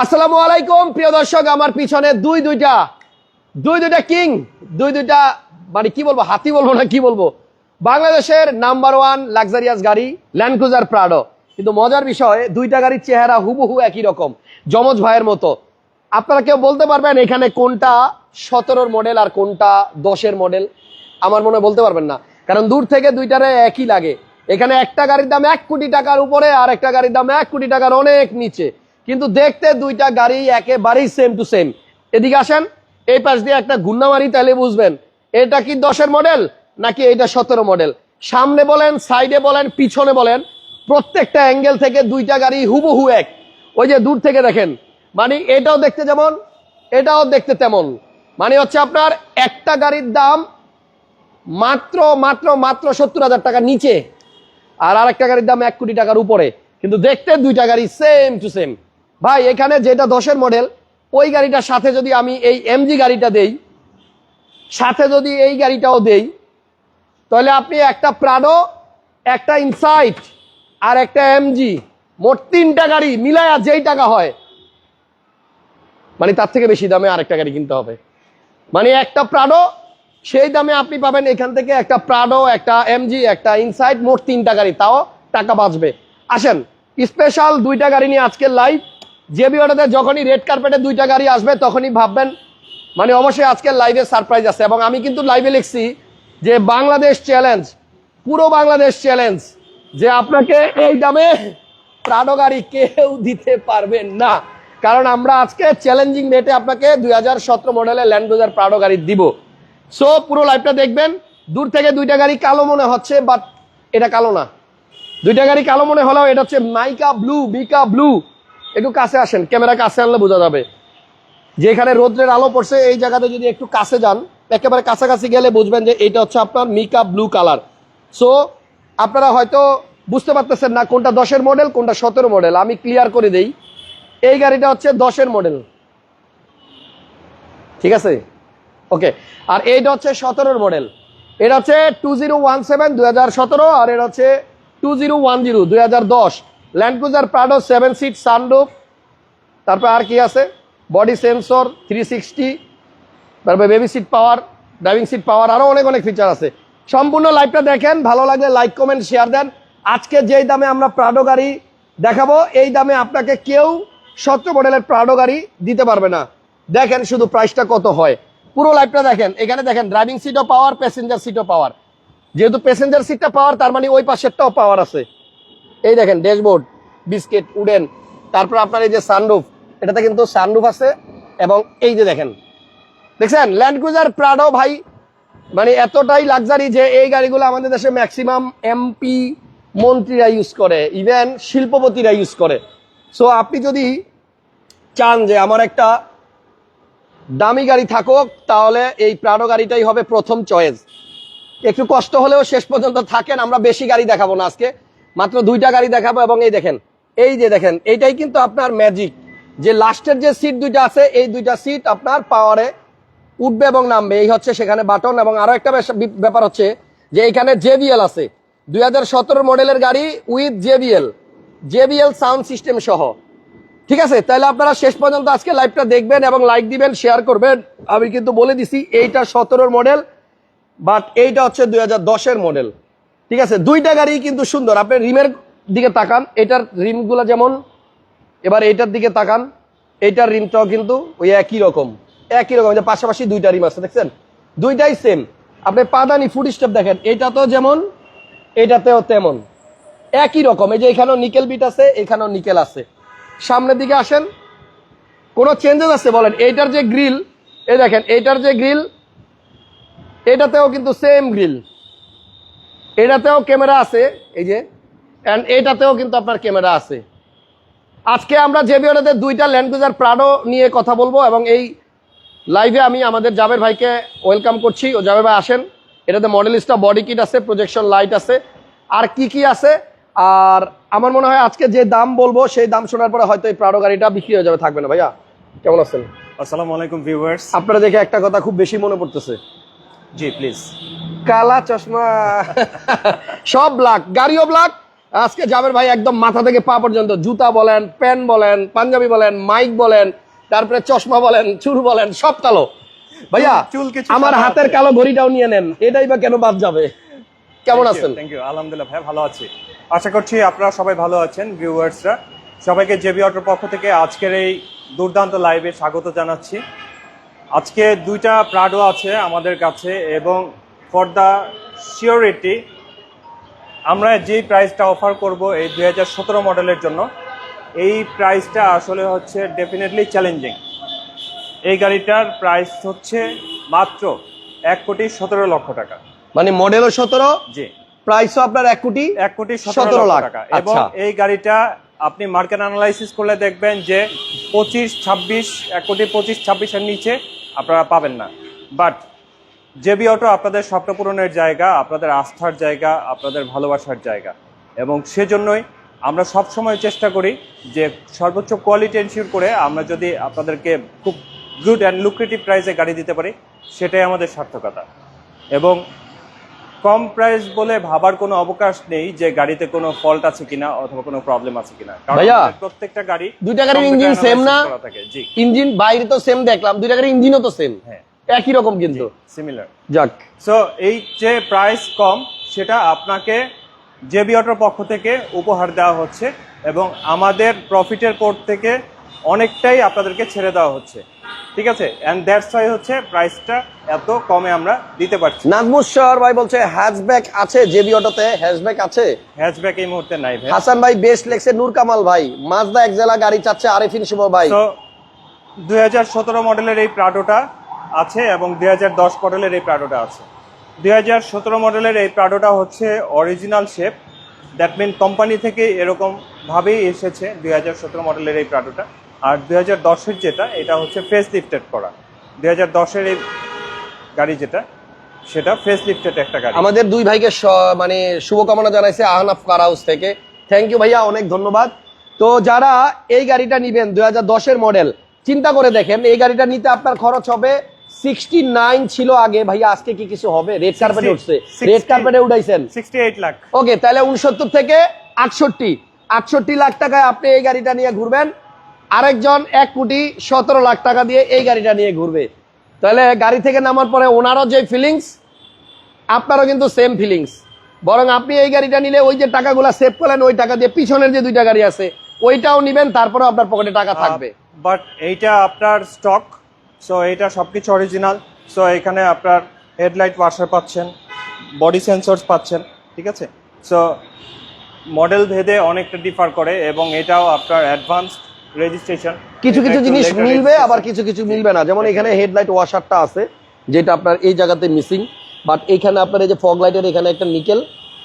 আসসালামু আলাইকুম, প্রিয় দর্শক, আমার পিছনে দুই দুইটা দুই দুইটা কিং, দুই দুইটা মানে কি বলব, হাতি বলব না কি বলব, বাংলাদেশের নাম্বার ওয়ান লাক্সারিয়াস গাড়ি ল্যান্ড ক্রুজার প্রাডো কিন্তু মজার বিষয়, দুইটা গাড়ির চেহারা হুবহু একই রকম, যমজ ভাইয়ের মতো। আপনারা কেউ বলতে পারবেন এখানে কোনটা সতেরোর মডেল আর কোনটা দশের মডেল আমার মনে বলতে পারবেন না। কারণ দূর থেকে দুইটারে একই লাগে। এখানে একটা গাড়ির দাম এক কোটি টাকার উপরে আর একটা গাড়ির দাম এক কোটি টাকার অনেক নিচে। কিন্তু দেখতে দুইটা গাড়ি একেবারেই সেম টু সেম এদিকে আসেন, এই পাশ দিয়ে একটা গুন্না মারি তাহলে বুঝবেন, এটা কি দশের মডেল নাকি এটা সতেরো মডেল সামনে বলেন সাইডে বলেন, পিছনে বলেন, প্রত্যেকটা অ্যাঙ্গেল থেকে দুইটা গাড়ি হুবহু এক। ওই যে দূর থেকে দেখেন মানে এটাও দেখতে যেমন, এটাও দেখতে তেমন। মানে হচ্ছে আপনার একটা গাড়ির দাম মাত্র মাত্র মাত্র সত্তর হাজার টাকা নিচে। আর আরেকটা গাড়ির দাম এক কোটি টাকার উপরে। কিন্তু দেখতে দুইটা গাড়ি সেম টু সেম ভাই, এখানে যেটা দশের মডেল ওই গাড়িটার সাথে যদি আমি এই এমজি গাড়িটা দেই, সাথে যদি এই গাড়িটাও দেই, তাহলে আপনি একটা প্রাডো একটা ইনসাইট আর একটা এমজি মোট তিনটা গাড়ি মিলায়া যেই টাকা হয় মানে তার থেকে বেশি দামে আরেকটা গাড়ি কিনতে হবে। মানে একটা প্রাডো সেই দামে আপনি পাবেন এখান থেকে একটা প্রাডো একটা এমজি একটা ইনসাইট মোট তিনটা গাড়ি, তাও টাকা বাঁচবে। আসেন স্পেশাল দুইটা গাড়ি নিয়ে আজকের লাইভ যে বিওটাতে যখনই রেড কার্পেটে দুইটা গাড়ি আসবে, তখনই ভাববেন মানে অবশ্যই আজকের লাইভে সারপ্রাইজ আছে। এবং আমি কিন্তু লাইভে লিখছি যে বাংলাদেশ চ্যালেঞ্জ পুরো বাংলাদেশ চ্যালেঞ্জ যে আপনাকে এই দামে প্রাডো গাড়ি কেউ দিতে পারবেন না। কারণ আমরা আজকে চ্যালেঞ্জিং রেটে আপনাকে দুই হাজার সতেরো মডেলের ল্যান্ড ক্রুজার প্রাডো গাড়ি দিব। সো পুরো লাইভটা দেখবেন। দূর থেকে দুইটা গাড়ি কালো মনে হচ্ছে বাট এটা কালো না। দুইটা গাড়ি কালো মনে হলেও এটা হচ্ছে মাইকা ব্লু বিকা ব্লু একটু কাছে আসেন, ক্যামেরা কাছে আনলে বোঝা যাবে। যেখানে রোদ্রের আলো পড়ছে, এই জায়গাতে যদি একটু কাছে যান, একেবারে কাছাকাছি গেলে বুঝবেন যে এটা হচ্ছে আপনার মিকা ব্লু কালার। সো আপনারা হয়তো বুঝতে পারতেছেন না কোনটা দশের মডেল কোনটা সতেরো মডেল আমি ক্লিয়ার করে দেই, এই গাড়িটা হচ্ছে দশের মডেল ঠিক আছে? ওকে আর এইটা হচ্ছে সতেরোর মডেল এটা হচ্ছে টু জিরো ওয়ান সেভেন দুই হাজার সতেরো, আর এটা হচ্ছে টু জিরো ওয়ান জিরো দুই হাজার দশ। Land cruiser Prado seven seat sunroof তারপর আর কি আছে? বডি সেন্সর থ্রি সিক্সটি তারপরে baby seat power driving seat power আরও অনেক অনেক ফিচার আছে। সম্পূর্ণ লাইভটা দেখেন, ভালো লাগলে লাইক কমেন্ট শেয়ার দেন। আজকে যেই দামে আমরা প্রাডো গাড়ি দেখাবো, এই দামে আপনাকে কেউ সতেরো মডেলের প্রাডো গাড়ি দিতে পারবে না। দেখেন শুধু প্রাইসটা কত হয়। পুরো লাইভটা দেখেন, এখানে দেখেন ড্রাইভিং সিটও পাওয়ার প্যাসেঞ্জার সিটও পাওয়ার যেহেতু প্যাসেঞ্জার সিটটা পাওয়ার তার মানে ওই পাশেরটাও পাওয়ার আছে। এই দেখেন, ড্যাশবোর্ড, বিস্কিট, উডেন, তারপর আপনার এই যে সানরুফ, এটাতে কিন্তু সানরুফ আছে এবং এই যে দেখেন, দেখছেন? ল্যান্ড ক্রুজার প্রাডো ভাই মানে এতটাই লাক্সারি যে এই গাড়িগুলো আমাদের দেশে ম্যাক্সিমাম এমপি মন্ত্রীরা ইউজ করে ইভেন শিল্পপতিরা ইউজ করে। সো আপনি যদি চান যে আমার একটা দামি গাড়ি থাকুক, তাহলে এই প্রাডো গাড়িটাই হবে প্রথম চয়েস একটু কষ্ট হলেও শেষ পর্যন্ত থাকেন, আমরা বেশি গাড়ি দেখাবো না আজকে। মাত্র দুইটা গাড়ি দেখাবো এবং এই দেখেন, এই যে দেখেন, এইটাই কিন্তু আপনার ম্যাজিক যে লাস্টের যে সিট দুইটা আছে, এই দুইটা সিট আপনার পাওয়ারে উঠবে এবং নামবে। এই হচ্ছে সেখানে বাটন এবং আরও একটা ব্যাপার হচ্ছে যে এখানে জেবিএল আছে। দু হাজার সতেরো মডেলের গাড়ি with JBL JBL sound system সহ। ঠিক আছে? তাহলে আপনারা শেষ পর্যন্ত আজকে লাইভটা দেখবেন এবং লাইক দিবেন শেয়ার করবেন। আমি কিন্তু বলে দিছি, এইটা সতেরোর মডেল বাট এইটা হচ্ছে দুই হাজার মডেল ঠিক আছে? দুইটা গাড়ি কিন্তু সুন্দর। আপনি রিমের দিকে তাকান, এটার রিমগুলো যেমন, এবার এইটার দিকে তাকান, এইটার রিমটাও কিন্তু ওই একই রকম একই রকম। পাশাপাশি দুইটা রিম আছে, দেখছেন? দুইটাই সেম আপনি পাদানি ফুড স্টেপ দেখেন এইটা তো যেমন এইটাতেও তেমন। একই রকম। এই যে এখানেও নিকেল বিট আছে, এখানেও নিকেল আছে। সামনের দিকে আসেন, কোনো চেঞ্জেস আছে বলেন? এইটার যে গ্রিল এই দেখেন, এইটার যে গ্রিল এটাতেও কিন্তু সেম গ্রিল এটাতেও ক্যামেরা আছে এই যে অ্যান্ড এটাতেও কিন্তু আপনার ক্যামেরা আছে। আজকে আমরা যে বিওটাতে দুইটা ল্যান্ড ক্রুজার প্রাডো নিয়ে কথা বলব এবং এই লাইভে আমি আমাদের জাবের ভাইকে ওয়েলকাম করছি। ও জাবের ভাই আসেন। এটাতে মডেলিস্টা বডি কিট আছে প্রজেকশন লাইট আছে। আর কি কি আছে? আর আমার মনে হয় আজকে যে দাম বলব সেই দাম শোনার পরে হয়তো এই প্রাডো গাড়িটা বিক্রি হয়ে যাবে থাকবে না ভাইয়া। কেমন আছেন? আসসালামু আলাইকুম ভিউয়ার্স আপনারা দেখে একটা কথা খুব বেশি মনে পড়তেছে। জি প্লিজ কালা চশমা। সব ব্ল্যাক গাড়িও ব্ল্যাক আজকে জাবের ভাই একদম মাথা থেকে পা পর্যন্ত জুতা বলেন প্যান্ট বলেন পাঞ্জাবি বলেন মাইক বলেন তারপরে চশমা বলেন চুল বলেন সব কালো। ভাইয়া আমার হাতের কালো ঘড়িটাও নিয়ে নেন এটাই বা কেন বাদ যাবে? কেমন আছেন? থ্যাংক ইউ আলহামদুলিল্লাহ ভাই ভালো আছি। আশা করছি আপনারা সবাই ভালো আছেন ভিউয়ার্সরা সবাইকে জেবি অটোর পক্ষ থেকে আজকের এই দুর্দান্ত লাইভে স্বাগত জানাচ্ছি। আজকে দুইটা প্রাডো আছে আমাদের কাছে এবং ফর দ্য সিওরিটি আমরা যে প্রাইসটা অফার করব এই দুই হাজার সতেরো মডেলের জন্য এই প্রাইসটা আসলে হচ্ছে ডেফিনেটলি চ্যালেঞ্জিং এই গাড়িটার প্রাইস হচ্ছে মাত্র এক কোটি সতেরো লক্ষ টাকা। মানে মডেলও সতেরো জি। প্রাইসও আপনার এক কোটি এক কোটি সতেরো লাখ, টাকা। এবং আচ্ছা। এই গাড়িটা আপনি মার্কেট অ্যানালাইসিস করলে দেখবেন যে পঁচিশ ছাব্বিশ এক কোটি পঁচিশ ছাব্বিশের নিচে আপনারা পাবেন না। বাট জেবি অটো আপনাদের স্বপ্ন পূরণের জায়গা, আপনাদের আস্থার জায়গা, আপনাদের ভালোবাসার জায়গা। এবং সেজন্যই আমরা সব সময় চেষ্টা করি যে সর্বোচ্চ কোয়ালিটি এনশিওর করে আমরা যদি আপনাদেরকে খুব গুড অ্যান্ড লুক্রেটিভ প্রাইসে গাড়ি দিতে পারি, সেটাই আমাদের সার্থকতা। এবং কম প্রাইস বলে ভাবার কোনো অবকাশ নেই যে গাড়িতে কোনো ফল্ট আছে কিনা অথবা কোনো প্রবলেম আছে কিনা। কারণ ভাইয়া, প্রত্যেকটা গাড়ি দুইটা গাড়ির ইঞ্জিন same না? ইঞ্জিন বাইরে তো সেম দেখলাম দুইটা গাড়ির ইঞ্জিনও তো সেম হ্যাঁ। একই রকম কিন্তু। সিমিলার যাক। সো এই যে প্রাইস কম সেটা আপনাকে জেবি অটোর পক্ষ থেকে উপহার দেওয়া হচ্ছে এবং আমাদের প্রফিটের পর থেকে অনেকটাই আপনাদেরকে ছেড়ে দেওয়া হচ্ছে। ঠিক আছে? অ্যান্ড দ্যাটস ওয়াই হচ্ছে প্রাইসটা এত কমে আমরা দিতে পারছি। নাজমুস শহর ভাই বলছে হ্যাচব্যাক আছে জেবি অটোতে হ্যাচব্যাক আছে? হ্যাচব্যাক এই মুহূর্তে নাই ভাই। হাসান ভাই বেস্ট লেগছে নূর কামাল ভাই। মাজদা একজেলা গাড়ি চাচ্ছে আরিফিন শুভ ভাই। তো দুই হাজার সতেরো মডেলের এই প্রাডোটা আছে এবং দুই হাজার দশ মডেলের এই প্রাডোটা আছে। দুই হাজার সতেরো মডেলের এই প্রাডোটা হচ্ছে original shape that mean company থেকে এরকম ভাবেই এসেছে দুই হাজার সতেরো মডেলের এই প্রাডোটা আর দুই হাজার দশের যেটা এটা হচ্ছে ফেস লিফটেড করা। দুই হাজার দশের এই গাড়ি যেটা সেটা ফেস লিফটেড একটা গাড়ি। আমাদের দুই ভাইকে মানে শুভকামনা জানাইছে আহনাফ কার হাউস থেকে। থ্যাংক ইউ ভাইয়া অনেক ধন্যবাদ। তো যারা এই গাড়িটা নিবেন দুই হাজার দশের মডেল চিন্তা করে দেখেন এই গাড়িটা নিতে আপনার খরচ হবে সিক্সটি নাইন ছিল আগে। ভাইয়া আজকে কি কিছু হবে? রেড কার্পেটে উঠছে। রেড কার্পেটে উঠাইছেন। সিক্সটি এইট লাখ ওকে তাহলে উনসত্তর থেকে আটষট্টি। আটষট্টি লাখ টাকায় আপনি এই গাড়িটা নিয়ে ঘুরবেন। আরেকজন এক কোটি সতেরো লাখ টাকা দিয়ে এই গাড়িটা নিয়ে ঘুরবে। তাহলে গাড়ি থেকে নামার পরে ওনারও যে ফিলিংস আপনারও কিন্তু সেম ফিলিংস বরং আপনি এই গাড়িটা নিলে ওই যে টাকাগুলো সেভ করলেন ওই টাকা দিয়ে পিছনের যে দুইটা গাড়ি আছে ওইটাও নিবেন তারপরেও আপনার পকেটে টাকা থাকবে। বাট এইটা আপনার স্টক সো এইটা সবকিছু অরিজিনাল সো এখানে আপনার হেডলাইট ওয়াশার পাচ্ছেন বডি সেন্সরস পাচ্ছেন ঠিক আছে? সো মডেল ভেদে অনেকটা ডিফার করে এবং এটাও আপনার অ্যাডভান্স রেজিস্ট্রেশন কিছু কিছু জিনিস মিলবে আবার কিছু কিছু মিলবে না। যেমন এখানে হেডলাইট ওয়াশারটা আছে যেটা আপনার এই জায়গাতে মিসিং বাট এখানে আপনার এই যে ফগ লাইটের এখানে একটা নিকেল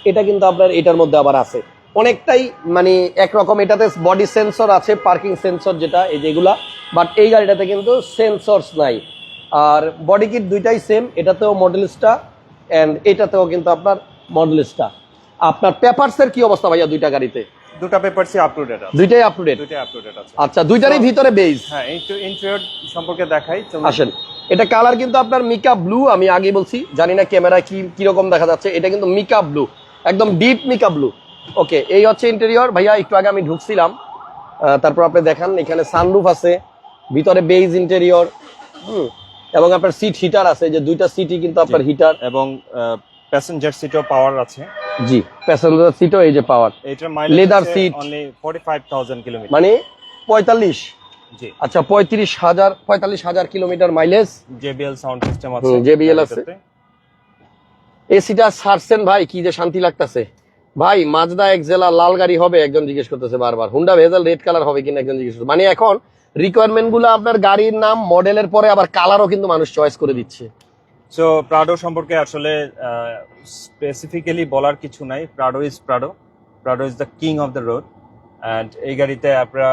এটা কিন্তু আপনার এটার মধ্যে আবার আছে। অনেকটাই মানে একরকম এটাতে বডি সেন্সর আছে পার্কিং সেন্সর যেটা এই যেগুলা বাট এই গাড়িটাতে কিন্তু সেন্সরস নাই। আর বডি কিট দুইটাই সেম এটাতেও মডেলিস্টা অ্যান্ড এটাতেও কিন্তু আপনার মডেলিস্টা আপনার পেপারসের কি অবস্থা ভাইয়া দুইটা গাড়িতে? দুটা পেপারসই আপ টু ডেট আছে। দুইটাই আপ টু ডেট দুইটাই আপ টু ডেট আছে। আচ্ছা দুইটারই ভিতরে বেজ হ্যাঁ ইন্টেরিয়র সম্পর্কে দেখাই আসেন। এটা কালার কিন্তু আপনার মিকা ব্লু আমি আগে বলছি। জানি না ক্যামেরা কি কীরকম দেখা যাচ্ছে। এটা কিন্তু মিকা ব্লু একদম ডিপ মিকা ব্লু ওকে এই হচ্ছে ইন্টেরিয়র ভাইয়া একটু আগে আমি ঢুকছিলাম। তারপর আপনি দেখান এখানে সানরুফ আছে ভিতরে বেজ ইন্টেরিয়র হুম এবং আপনার সিট হিটার আছে যে দুইটা সিটই কিন্তু আপনার হিটার এবং প্যাসেঞ্জার সিটও পাওয়ার আছে। জি প্যাসেঞ্জার সিটও এই যে পাওয়ার এটার mileage Leather seat। Only 45000 kilometre মানে পঁয়তাল্লিশ। জি। আচ্ছা পঁয়ত্রিশ হাজার পঁয়তাল্লিশ হাজার কিলোমিটার মাইলেজ JBL সাউন্ড সিস্টেম আছে JBL আছে। এসিটা ছাড়ছেন ভাই কি যে শান্তি লাগতেছে। ভাই মাজদা এক জেলা লাল গাড়ি হবে একজন জিজ্ঞেস করতেছে বারবার। হুন্ডা ভেজাল রেড কালার হবে কিনা একজন জিজ্ঞেস করতেছে। মানে এখন রিকোয়ারমেন্টগুলো আপনার গাড়ির নাম মডেলের পরে আবার কালারও কিন্তু মানুষ চয়েস করে দিচ্ছে। সো প্রাডো সম্পর্কে আসলে স্পেসিফিক্যালি বলার কিছু নাই। Prado is Prado Prado is the king of the road and এই গাড়িতে আপনারা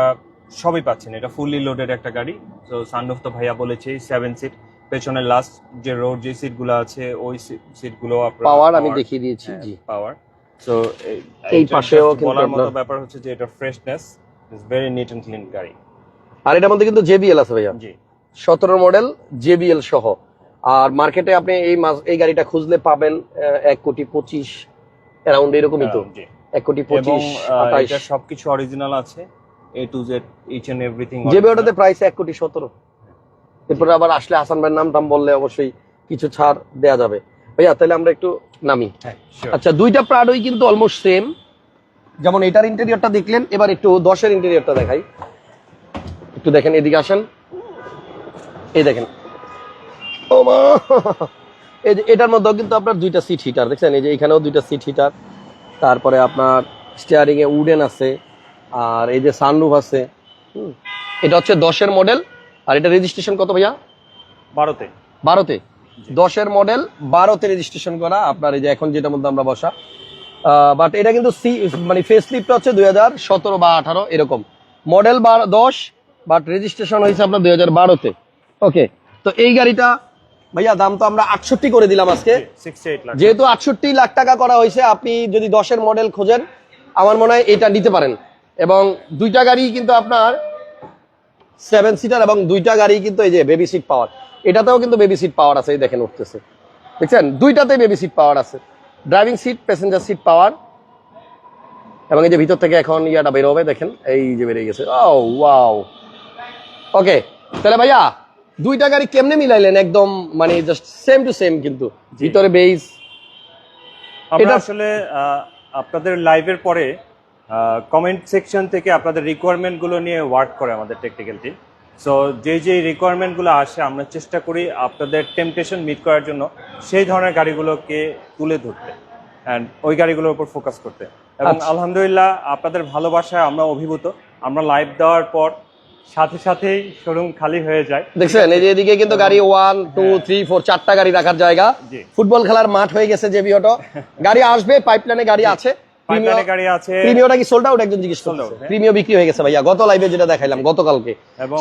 সবই পাচ্ছেন। এটা ফুললি লোডেড একটা গাড়ি। তো সানরুফ তো ভাইয়া বলেছে সেভেন সিট পেছনের লাস্ট যে রোড যে সিটগুলো আছে ওই সিটগুলো আপনারা পাওয়ার আমি দেখিয়ে দিয়েছি জি। পাওয়ার সো এই পাশেও বলার মতো ব্যাপার হচ্ছে যে এটা freshness is very neat and clean গাড়ি। আর এটার মধ্যে কিন্তু জেবিএল আছে ভাইয়া। জি। সতেরো মডেল জেবিএল সহ। আর মার্কেটে আপনি এই মাস এই গাড়িটা খুঁজলে পাবেন এক কোটি পঁচিশ অ্যারাউন্ড এরকমই তো। এক কোটি পঁচিশ এটা সবকিছু অরিজিনাল আছে। A to Z each and everything JB অটোতে প্রাইস এক কোটি সতেরো। এরপরে আবার আসলে হাসান ভাইয়ের নাম টাম বললে অবশ্যই কিছু ছাড় দেয়া যাবে। ভাইয়া তাহলে আমরা একটু নামি। হ্যাঁ আচ্ছা দুইটা প্রাডোই কিন্তু অলমোস্ট সেম যেমন এটার ইন্টেরিয়রটা দেখলেন এবার একটু দশের ইন্টেরিয়রটা দেখাই। একটু দেখেন এদিকে আসেন। এই দেখেন এই যে এটার মধ্যেও কিন্তু আপনার দুইটা সিট হিটার দেখছেন? এই যে এখানেও দুইটা সিট হিটার তারপরে আপনার স্টিয়ারিং এ উডেন আছে আর এই যে সানরুফ আছে হুম। এটা হচ্ছে দশের মডেল আর এটা রেজিস্ট্রেশন কত ভাইয়া? বারোতে। বারোতে? দশের মডেল বারোতে রেজিস্ট্রেশন করা আপনার এই যে এখন যেটার মধ্যে আমরা বসা। বাট এটা কিন্তু সি মানে ফেস লিফটটা হচ্ছে দুই হাজার সতেরো বা আঠারো এরকম। মডেল দশ বাট রেজিস্ট্রেশন হয়েছে আপনার দুই হাজার বারোতে। ওকে তো এই গাড়িটা ভাইয়া দাম তো আমরা আটষট্টি করে দিলাম আজকে। যেহেতু আটষট্টি লাখ টাকা করা হয়েছে আপনি যদি দশের মডেল খোঁজেন আমার মনে হয় এটা নিতে পারেন। এবং দুইটা গাড়ি কিন্তু আপনার সেভেন সিটার এবং দুইটা গাড়ি কিন্তু এই যে বেবি সিট পাওয়ার এটাতেও কিন্তু বেবি সিট পাওয়ার আছে এই দেখেন উঠতেছে। দেখছেন? দুইটাতে বেবি সিট পাওয়ার আছে। Driving seat passenger seat power এবং এই যে ভিতর থেকে এখন ইয়াটা বেরোবে দেখেন? এই যে বেরিয়ে গেছে। ও ওয়াও ওকে তাহলে ভাইয়া দুইটা গাড়ি কেমনে মিলাইলেন? একদম মানে জাস্ট সেম টু সেম কিন্তু। ভিতরে আমরা এটা- আসলে আপনাদের লাইভের পরে কমেন্ট সেকশন থেকে আপনাদের রিকোয়ারমেন্টগুলো নিয়ে ওয়ার্ক করে আমাদের টেকনিক্যাল টিম সো যে যে রিকোয়ারমেন্টগুলো আসে আমরা চেষ্টা করি আপনাদের টেম্পটেশন মিট করার জন্য সেই ধরনের গাড়িগুলোকে তুলে ধরতে অ্যান্ড ওই গাড়িগুলোর উপর ফোকাস করতে। এবং আচ্ছা। আলহামদুলিল্লাহ আপনাদের ভালোবাসায় আমরা অভিভূত। আমরা লাইভ দেওয়ার পর সাথে সাথেই শোরুম খালি হয়ে যায়। দেখছেন এই যে এদিকে কিন্তু গাড়ি ওয়ান টু থ্রি ফোর চারটা গাড়ি রাখার জায়গা। ফুটবল খেলার মাঠ হয়ে গেছে জেবি অটো গাড়ি আসবে পাইপলাইনে গাড়ি আছে। গাড়ি আছে। প্রিমিয়টা কি সোল্ড আউট একজন জিজ্ঞেস Sold করছে out, হ্যাঁ। প্রিমিয় বিক্রি হয়ে গেছে ভাইয়া। গত লাইভে যেটা দেখাইলাম গতকালকে।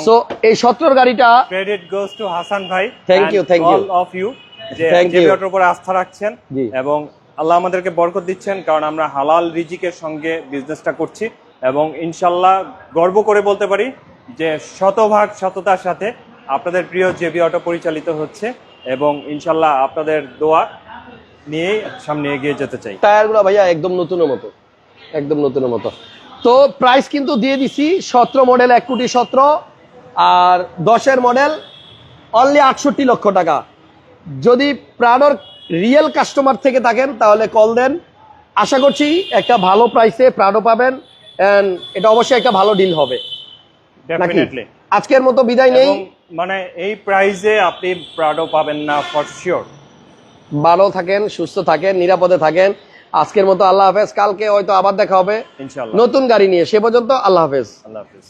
সো এই সত্তর গাড়িটা ক্রেডিট গোস টু হাসান ভাই thank you. All of you যে. উপর আস্থা রাখছেন এবং আল্লাহ আমাদেরকে বরকত দিচ্ছেন কারণ আমরা হালাল রিজিকের সঙ্গে বিজনেসটা করছি এবং ইনশাল্লাহ গর্ব করে বলতে পারি যে শতভাগ সততার সাথে আপনাদের প্রিয় জেবি অটো পরিচালিত হচ্ছে এবং ইনশাল্লাহ আপনাদের দোয়া নিয়ে সামনে এগিয়ে যেতে চাই। টায়ারগুলো ভাইয়া একদম নতুনের মতো, একদম নতুনের মতো। তো প্রাইস কিন্তু দিয়ে দিছি সতেরো মডেল এক কোটি সতেরো, আর দশের মডেল অনলি আটষট্টি লক্ষ টাকা। যদি প্রাণর রিয়েল কাস্টমার থেকে থাকেন, তাহলে কল দেন। আশা করছি একটা ভালো প্রাইসে প্রাণও পাবেন অ্যান্ড এটা অবশ্যই একটা ভালো ডিল হবে। ডেফিনেটলি আজকের মতো বিদায় নেই। মানে এই প্রাইজে আপনি প্রাডো পাবেন না ফর শিওর ভালো থাকেন সুস্থ থাকেন নিরাপদে থাকেন। আজকের মতো আল্লাহ হাফেজ। কালকে হয়তো আবার দেখা হবে। নতুন গাড়ি নিয়ে। সে পর্যন্ত আল্লাহ হাফেজ। আল্লাহ হাফিজ।